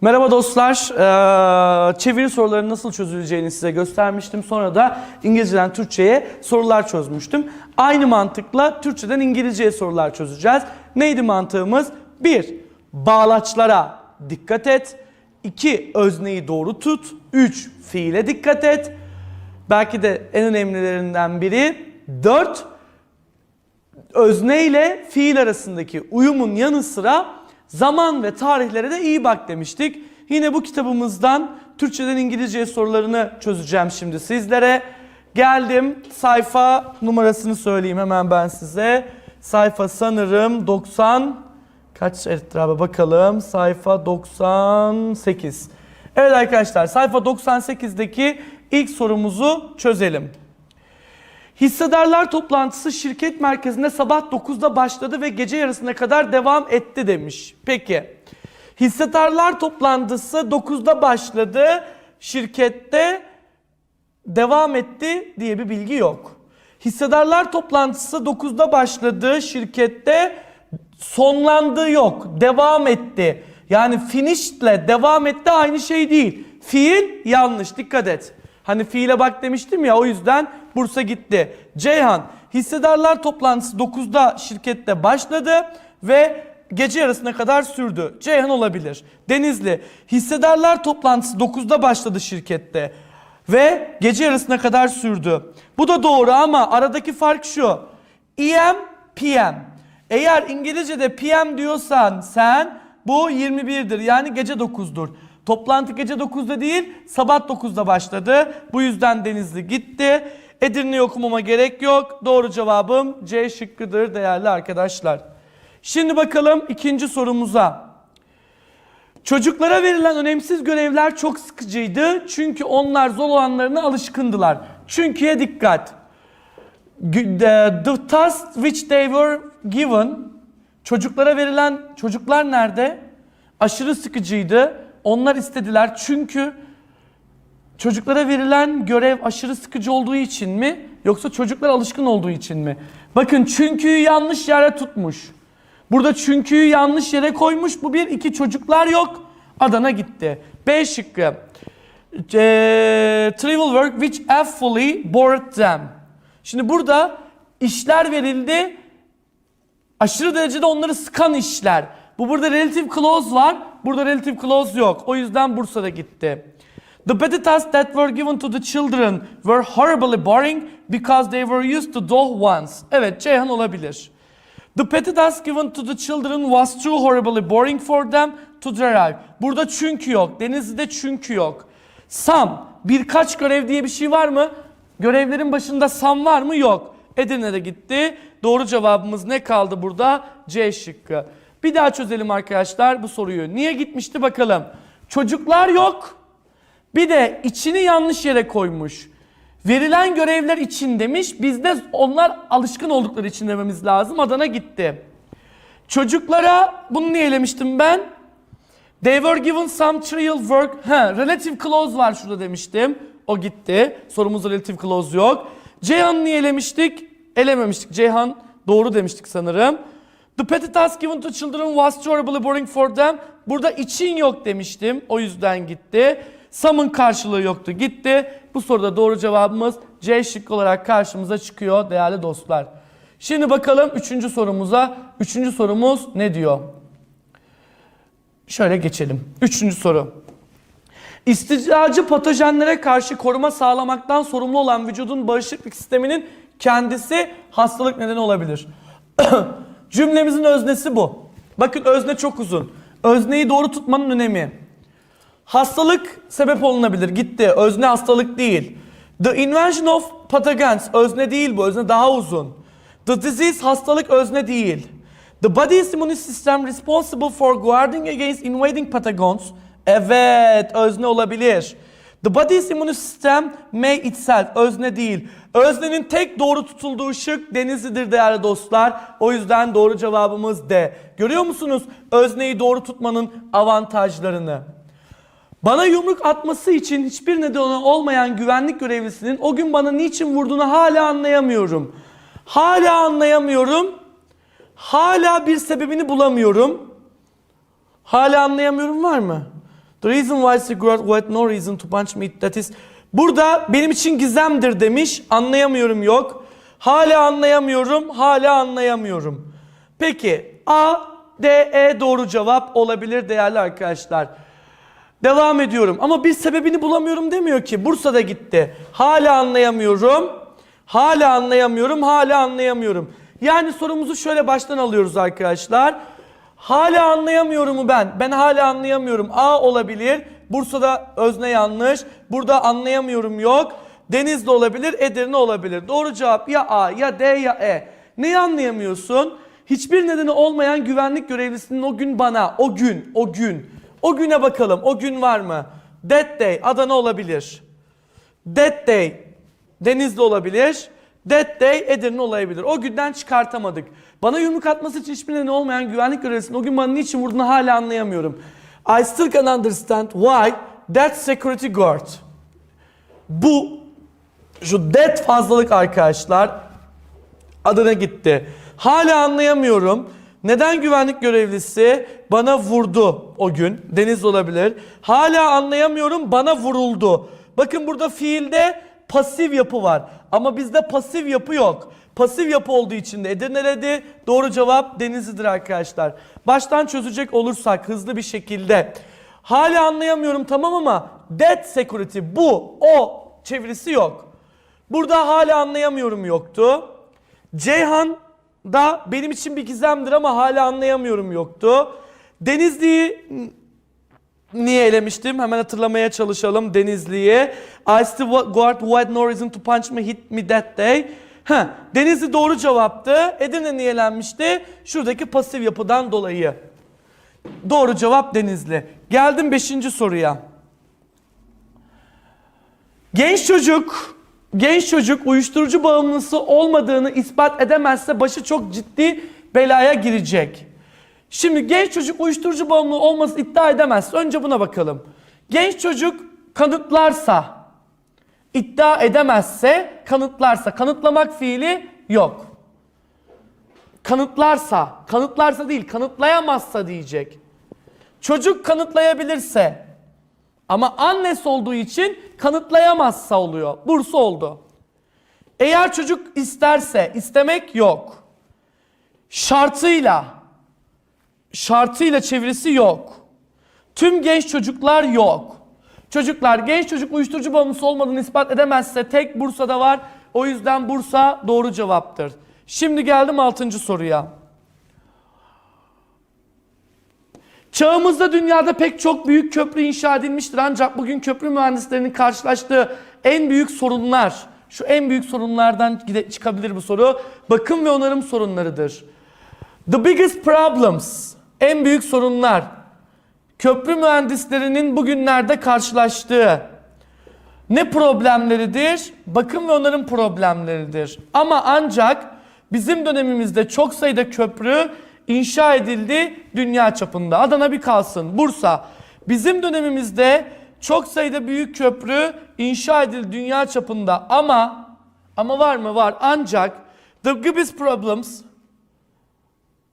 Merhaba dostlar. Ee, çeviri sorularının nasıl çözüleceğini size göstermiştim. Sonra da İngilizceden Türkçe'ye sorular çözmüştüm. Aynı mantıkla Türkçeden İngilizceye sorular çözeceğiz. Neydi mantığımız? 1. Bağlaçlara dikkat et. 2. Özneyi doğru tut. 3. Fiile dikkat et. Belki de en önemlilerinden biri 4 özne ile fiil arasındaki uyumun yanı sıra zaman ve tarihlere de iyi bak demiştik. Yine bu kitabımızdan Türkçeden İngilizceye sorularını çözeceğim şimdi sizlere. Geldim sayfa numarasını söyleyeyim hemen ben size. Sayfa sanırım 90 kaç etrafa bakalım. Sayfa 98. Evet arkadaşlar sayfa 98'deki ilk sorumuzu çözelim. Hissedarlar toplantısı şirket merkezinde sabah 9'da başladı ve gece yarısına kadar devam etti demiş. Peki. Hissedarlar toplantısı 9'da başladı, şirkette devam etti diye bir bilgi yok. Hissedarlar toplantısı 9'da başladı, şirkette sonlandı yok, devam etti. Yani finished'le devam etti aynı şey değil. Fiil yanlış, dikkat et. Hani fiile bak demiştim ya o yüzden Bursa gitti. Ceyhan, hissedarlar toplantısı 9'da şirkette başladı ve gece yarısına kadar sürdü. Ceyhan olabilir. Denizli, hissedarlar toplantısı 9'da başladı şirkette ve gece yarısına kadar sürdü. Bu da doğru ama aradaki fark şu. EM, PM. Eğer İngilizce'de PM diyorsan sen bu 21'dir yani gece 9'dur. Toplantı gece 9'da değil sabah 9'da başladı. Bu yüzden Denizli gitti. Edirne'yi okumama gerek yok. Doğru cevabım C şıkkıdır değerli arkadaşlar. Şimdi bakalım ikinci sorumuza. Çocuklara verilen önemsiz görevler çok sıkıcıydı. Çünkü onlar zor olanlarına alışkındılar. Çünkü'ye dikkat. The, the tasks which they were given çocuklara verilen çocuklar nerede? Aşırı sıkıcıydı. Onlar istediler çünkü çocuklara verilen görev aşırı sıkıcı olduğu için mi yoksa çocuklar alışkın olduğu için mi? Bakın çünküyü yanlış yere tutmuş. Burada çünküyü yanlış yere koymuş. Bu bir iki çocuklar yok. Adana gitti. B şıkkı. Eee, trivial work which awfully bored them. Şimdi burada işler verildi. Aşırı derecede onları sıkan işler. Bu burada relative clause var. Burada relative clause yok. O yüzden Bursa'da gitti. The petty tasks that were given to the children were horribly boring because they were used to do once. Evet Ceyhan olabilir. The petty task given to the children was too horribly boring for them to derive. Burada çünkü yok. Denizli'de çünkü yok. Some, birkaç görev diye bir şey var mı? Görevlerin başında some var mı? Yok. Edirne'de gitti. Doğru cevabımız ne kaldı burada? C şıkkı. Bir daha çözelim arkadaşlar bu soruyu. Niye gitmişti bakalım. Çocuklar yok. Bir de içini yanlış yere koymuş. Verilen görevler için demiş. Biz de onlar alışkın oldukları için dememiz lazım. Adana gitti. Çocuklara bunu niye elemiştim ben? They were given some trivial work. Ha, relative clause var şurada demiştim. O gitti. Sorumuzda relative clause yok. Ceyhan niye elemiştik? Elememiştik. Ceyhan doğru demiştik sanırım. The petty task given to children was too horribly boring for them. Burada için yok demiştim. O yüzden gitti. Some'ın karşılığı yoktu. Gitti. Bu soruda doğru cevabımız C şıkkı olarak karşımıza çıkıyor değerli dostlar. Şimdi bakalım üçüncü sorumuza. Üçüncü sorumuz ne diyor? Şöyle geçelim. Üçüncü soru. İsticacı patojenlere karşı koruma sağlamaktan sorumlu olan vücudun bağışıklık sisteminin kendisi hastalık nedeni olabilir. Cümlemizin öznesi bu. Bakın özne çok uzun. Özneyi doğru tutmanın önemi. Hastalık sebep olunabilir. Gitti. Özne hastalık değil. The invention of pathogens. Özne değil bu. Özne daha uzun. The disease hastalık özne değil. The body's immune system responsible for guarding against invading pathogens. Evet, özne olabilir. The body's immune system may itself, özne değil. Öznenin tek doğru tutulduğu şık denizlidir değerli dostlar. O yüzden doğru cevabımız D. Görüyor musunuz özneyi doğru tutmanın avantajlarını? Bana yumruk atması için hiçbir nedeni olmayan güvenlik görevlisinin o gün bana niçin vurduğunu hala anlayamıyorum. Hala anlayamıyorum. Hala bir sebebini bulamıyorum. Hala anlayamıyorum var mı? The reason why Sigurd who had no reason to punch me that is. Burada benim için gizemdir demiş. Anlayamıyorum yok. Hala anlayamıyorum. Hala anlayamıyorum. Peki A, D, E doğru cevap olabilir değerli arkadaşlar. Devam ediyorum ama bir sebebini bulamıyorum demiyor ki. Bursa'da gitti. Hala anlayamıyorum. Hala anlayamıyorum. Hala anlayamıyorum. Yani sorumuzu şöyle baştan alıyoruz arkadaşlar. Hala anlayamıyorumu ben. Ben hala anlayamıyorum. A olabilir. Bursa'da özne yanlış. Burada anlayamıyorum yok. Denizli olabilir, Edirne olabilir. Doğru cevap ya A ya D ya E. Neyi anlayamıyorsun? Hiçbir nedeni olmayan güvenlik görevlisinin o gün bana, o gün, o gün. O güne bakalım. O gün var mı? That day Adana olabilir. That day Denizli olabilir. That day Edirne olabilir. O günden çıkartamadık. Bana yumruk atması için hiçbir nedeni olmayan güvenlik görevlisinin o gün bana niçin vurduğunu hala anlayamıyorum. I still can understand why that security guard. Bu şu that fazlalık arkadaşlar adına gitti. Hala anlayamıyorum. Neden güvenlik görevlisi bana vurdu o gün? Deniz olabilir. Hala anlayamıyorum bana vuruldu. Bakın burada fiilde pasif yapı var. Ama bizde pasif yapı yok. Pasif yapı olduğu için de Edirne'ledi. Doğru cevap Denizli'dir arkadaşlar. Baştan çözecek olursak hızlı bir şekilde. Hala anlayamıyorum tamam ama that security bu o çevirisi yok. Burada hala anlayamıyorum yoktu. Ceyhan da benim için bir gizemdir ama hala anlayamıyorum yoktu. Denizli'yi niye elemiştim? Hemen hatırlamaya çalışalım Denizli'yi. I still guard had no reason to punch me, hit me that day. Heh, Denizli doğru cevaptı. Edirne niye elenmişti? Şuradaki pasif yapıdan dolayı. Doğru cevap Denizli. Geldim 5. soruya. Genç çocuk, genç çocuk uyuşturucu bağımlısı olmadığını ispat edemezse başı çok ciddi belaya girecek. Şimdi genç çocuk uyuşturucu bağımlılığı olması iddia edemezse önce buna bakalım. Genç çocuk kanıtlarsa, iddia edemezse, kanıtlarsa, kanıtlamak fiili yok. Kanıtlarsa, kanıtlarsa değil, kanıtlayamazsa diyecek. Çocuk kanıtlayabilirse, ama annesi olduğu için kanıtlayamazsa oluyor. Bursa oldu. Eğer çocuk isterse, istemek yok. Şartıyla, şartıyla çevirisi yok. Tüm genç çocuklar yok. Çocuklar genç çocuk uyuşturucu bağımlısı olmadığını ispat edemezse tek Bursa'da var. O yüzden Bursa doğru cevaptır. Şimdi geldim 6. soruya. Çağımızda dünyada pek çok büyük köprü inşa edilmiştir ancak bugün köprü mühendislerinin karşılaştığı en büyük sorunlar, şu en büyük sorunlardan gide- çıkabilir bu soru, bakım ve onarım sorunlarıdır. The biggest problems, en büyük sorunlar, köprü mühendislerinin bugünlerde karşılaştığı ne problemleridir? Bakım ve onarım problemleridir. Ama ancak bizim dönemimizde çok sayıda köprü inşa edildi dünya çapında. Adana bir kalsın. Bursa. Bizim dönemimizde çok sayıda büyük köprü inşa edildi dünya çapında ama ama var mı? Var. Ancak the biggest problems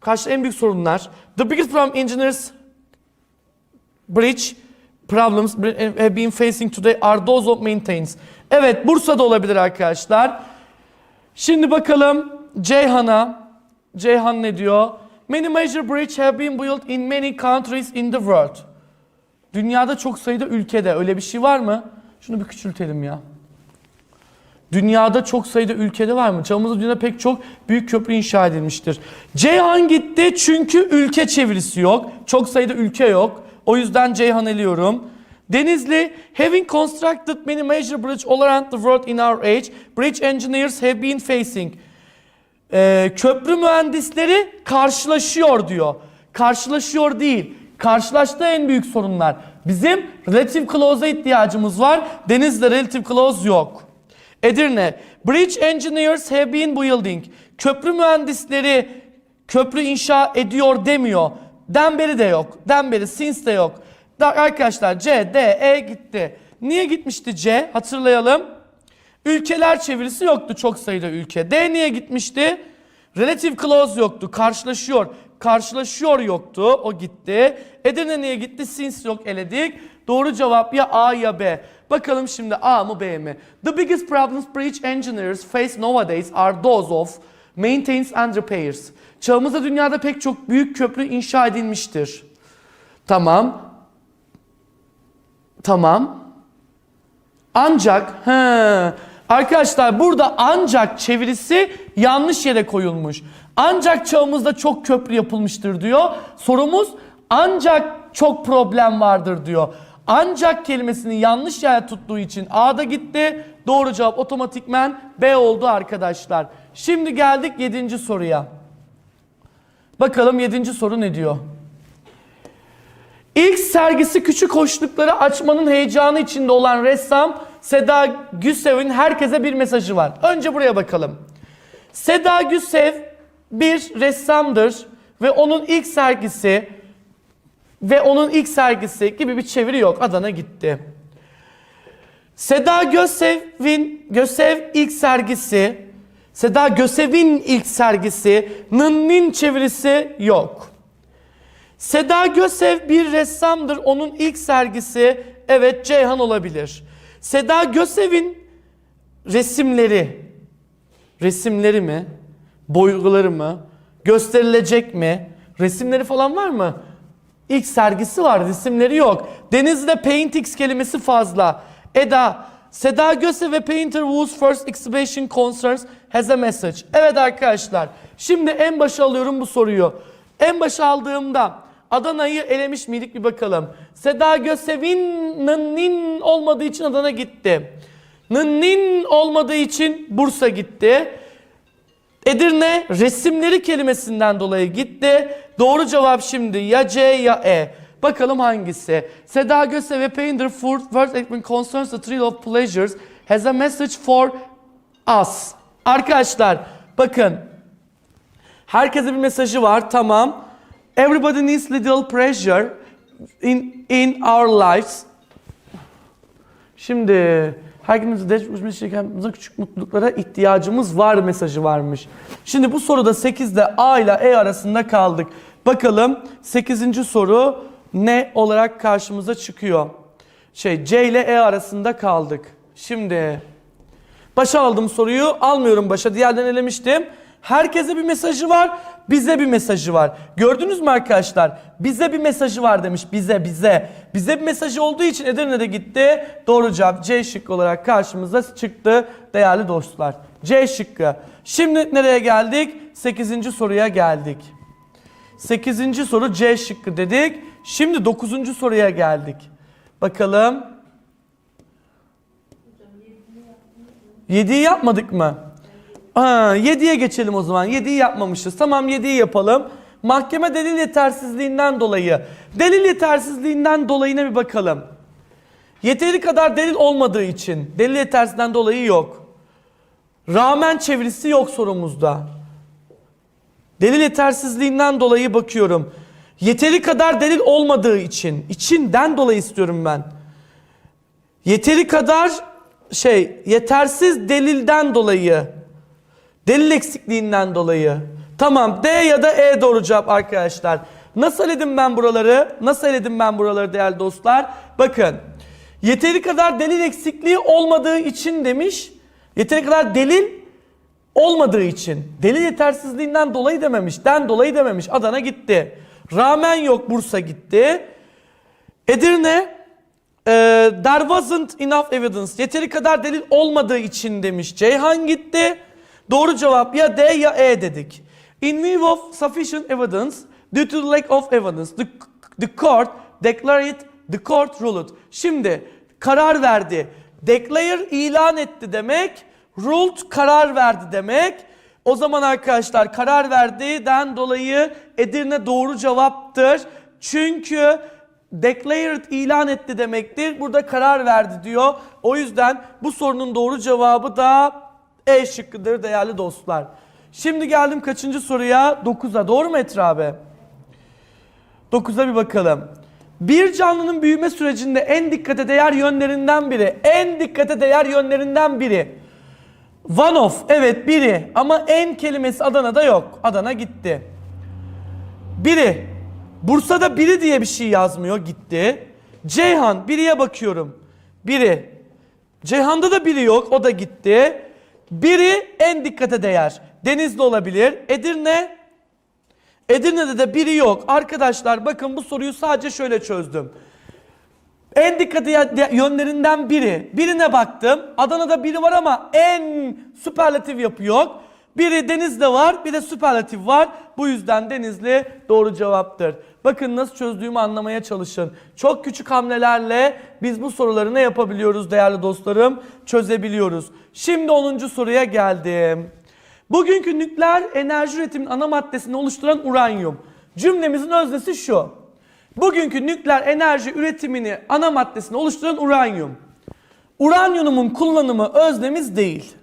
karşı en büyük sorunlar the biggest problem engineers bridge problems have been facing today are those of maintenance. Evet Bursa'da olabilir arkadaşlar. Şimdi bakalım Ceyhan'a. Ceyhan ne diyor? Many major bridges have been built in many countries in the world. Dünyada çok sayıda ülkede öyle bir şey var mı? Şunu bir küçültelim ya. Dünyada çok sayıda ülkede var mı? Çağımızda dünyada pek çok büyük köprü inşa edilmiştir. Ceyhan gitti çünkü ülke çevirisi yok. Çok sayıda ülke yok. O yüzden Ceyhan eliyorum. Denizli, having constructed many major bridges all around the world in our age, bridge engineers have been facing. Ee, köprü mühendisleri karşılaşıyor diyor. Karşılaşıyor değil. Karşılaştığı en büyük sorunlar. Bizim relative clause'a ihtiyacımız var. Denizde relative clause yok. Edirne. Bridge engineers have been building. Köprü mühendisleri köprü inşa ediyor demiyor. Den beri de yok. Den beri since de yok. Da, arkadaşlar C, D, E gitti. Niye gitmişti C? Hatırlayalım. Ülkeler çevirisi yoktu çok sayıda ülke. D niye gitmişti? Relative clause yoktu. Karşılaşıyor. Karşılaşıyor yoktu. O gitti. Edirne niye gitti? Since yok eledik. Doğru cevap ya A ya B. Bakalım şimdi A mı B mi? The biggest problems bridge engineers face nowadays are those of maintains and repairs. Çağımızda dünyada pek çok büyük köprü inşa edilmiştir. Tamam. Tamam. Ancak he, arkadaşlar burada ancak çevirisi yanlış yere koyulmuş. Ancak çağımızda çok köprü yapılmıştır diyor. Sorumuz ancak çok problem vardır diyor. Ancak kelimesini yanlış yere tuttuğu için A'da gitti. Doğru cevap otomatikmen B oldu arkadaşlar. Şimdi geldik 7. soruya. Bakalım 7. soru ne diyor? İlk sergisi küçük hoşlukları açmanın heyecanı içinde olan ressam Seda Güsev'in herkese bir mesajı var. Önce buraya bakalım. Seda Güsev bir ressamdır ve onun ilk sergisi ve onun ilk sergisi gibi bir çeviri yok. Adana gitti. Seda Gösev'in Gösev ilk sergisi Seda Gösev'in ilk sergisi Nınnin çevirisi yok. Seda Gösev bir ressamdır. Onun ilk sergisi evet Ceyhan olabilir. Seda Gösev'in resimleri resimleri mi? Boyguları mı? Gösterilecek mi? Resimleri falan var mı? İlk sergisi var, resimleri yok. Denizli'de paintings kelimesi fazla. Eda, Seda Göse ve painter whose first exhibition concerns has a message. Evet arkadaşlar, şimdi en başa alıyorum bu soruyu. En başa aldığımda Adana'yı elemiş miydik bir bakalım. Seda Gösev'in nın olmadığı için Adana gitti. Nın olmadığı için Bursa gitti. Edirne resimleri kelimesinden dolayı gitti. Doğru cevap şimdi ya C ya E. Bakalım hangisi? Seda Göse ve Painter for World Equipment Concerns the Thrill of Pleasures has a message for us. Arkadaşlar bakın. Herkese bir mesajı var tamam. Everybody needs little pleasure in, in our lives. Şimdi herkemizin değişmiş şekerimize küçük mutluluklara ihtiyacımız var mesajı varmış. Şimdi bu soruda 8'de A ile E arasında kaldık. Bakalım 8. soru ne olarak karşımıza çıkıyor? Şey C ile E arasında kaldık. Şimdi başa aldım soruyu almıyorum başa diğerlerini elemiştim. Herkese bir mesajı var, bize bir mesajı var. Gördünüz mü arkadaşlar? Bize bir mesajı var demiş. Bize, bize. Bize bir mesajı olduğu için Edirne'de gitti. Doğru cevap C şıkkı olarak karşımıza çıktı değerli dostlar. C şıkkı. Şimdi nereye geldik? 8. soruya geldik. 8. soru C şıkkı dedik. Şimdi 9. soruya geldik. Bakalım. 7'yi yapmadık mı? Ha, 7'ye geçelim o zaman. 7'yi yapmamışız. Tamam 7'yi yapalım. Mahkeme delil yetersizliğinden dolayı. Delil yetersizliğinden dolayına bir bakalım. Yeteri kadar delil olmadığı için. Delil yetersizliğinden dolayı yok. Rağmen çevirisi yok sorumuzda. Delil yetersizliğinden dolayı bakıyorum. Yeteri kadar delil olmadığı için. içinden dolayı istiyorum ben. Yeteri kadar şey yetersiz delilden dolayı. Delil eksikliğinden dolayı. Tamam D ya da E doğru cevap arkadaşlar. Nasıl eledim ben buraları? Nasıl eledim ben buraları değerli dostlar? Bakın. Yeteri kadar delil eksikliği olmadığı için demiş. Yeteri kadar delil olmadığı için. Delil yetersizliğinden dolayı dememiş. Den dolayı dememiş. Adana gitti. Rağmen yok Bursa gitti. Edirne e, there wasn't enough evidence. Yeteri kadar delil olmadığı için demiş. Ceyhan gitti. Doğru cevap ya D ya E dedik. In view of sufficient evidence, due to lack of evidence, the, the court declared, the court ruled. Şimdi karar verdi. Declare ilan etti demek, ruled karar verdi demek. O zaman arkadaşlar karar verdiğinden dolayı Edirne doğru cevaptır. Çünkü declared ilan etti demektir. Burada karar verdi diyor. O yüzden bu sorunun doğru cevabı da E şıkkıdır değerli dostlar. Şimdi geldim kaçıncı soruya? 9'a. Doğru mu Etra abi? 9'a bir bakalım. Bir canlının büyüme sürecinde en dikkate değer yönlerinden biri, en dikkate değer yönlerinden biri. One of evet biri ama en kelimesi Adana'da yok. Adana gitti. Biri. Bursa'da biri diye bir şey yazmıyor gitti. Ceyhan biriye bakıyorum. Biri. Ceyhan'da da biri yok o da gitti. Biri en dikkate değer. Denizli olabilir. Edirne. Edirne'de de biri yok. Arkadaşlar bakın bu soruyu sadece şöyle çözdüm. En dikkat ya- yönlerinden biri. Birine baktım. Adana'da biri var ama en süperlatif yapı yok. Biri Deniz'de var, bir de süperlatif var. Bu yüzden Denizli doğru cevaptır. Bakın nasıl çözdüğümü anlamaya çalışın. Çok küçük hamlelerle biz bu soruları ne yapabiliyoruz değerli dostlarım? Çözebiliyoruz. Şimdi 10. soruya geldim. Bugünkü nükleer enerji üretiminin ana maddesini oluşturan uranyum. Cümlemizin öznesi şu. Bugünkü nükleer enerji üretimini ana maddesini oluşturan uranyum. Uranyumun kullanımı öznemiz değil.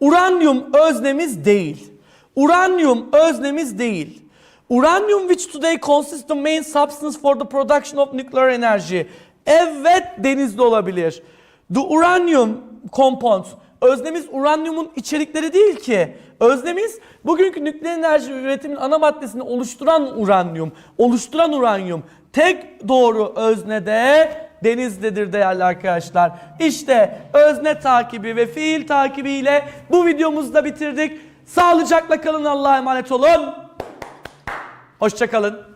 Uranyum öznemiz değil. Uranyum öznemiz değil. Uranium which today consists the main substance for the production of nuclear energy. Evet denizde olabilir. The uranium compounds. Öznemiz uranyumun içerikleri değil ki. Öznemiz bugünkü nükleer enerji üretiminin ana maddesini oluşturan uranyum. Oluşturan uranyum. Tek doğru özne de denizdedir değerli arkadaşlar. İşte özne takibi ve fiil takibiyle bu videomuzu da bitirdik. Sağlıcakla kalın Allah'a emanet olun. Hoşçakalın.